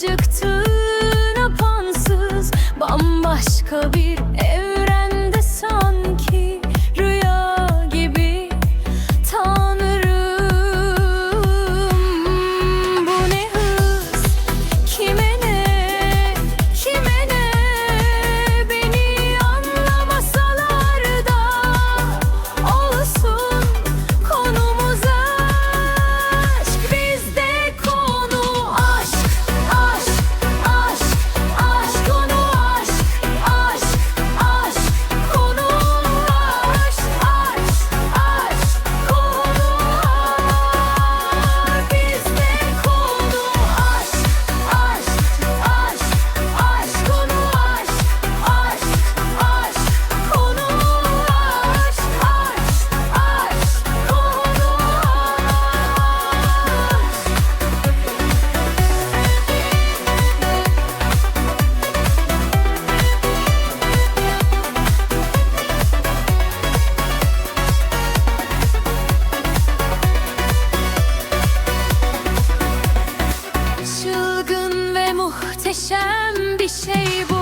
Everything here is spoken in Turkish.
çıktı napansız Bambaşka bir muhteşem bir şey bu.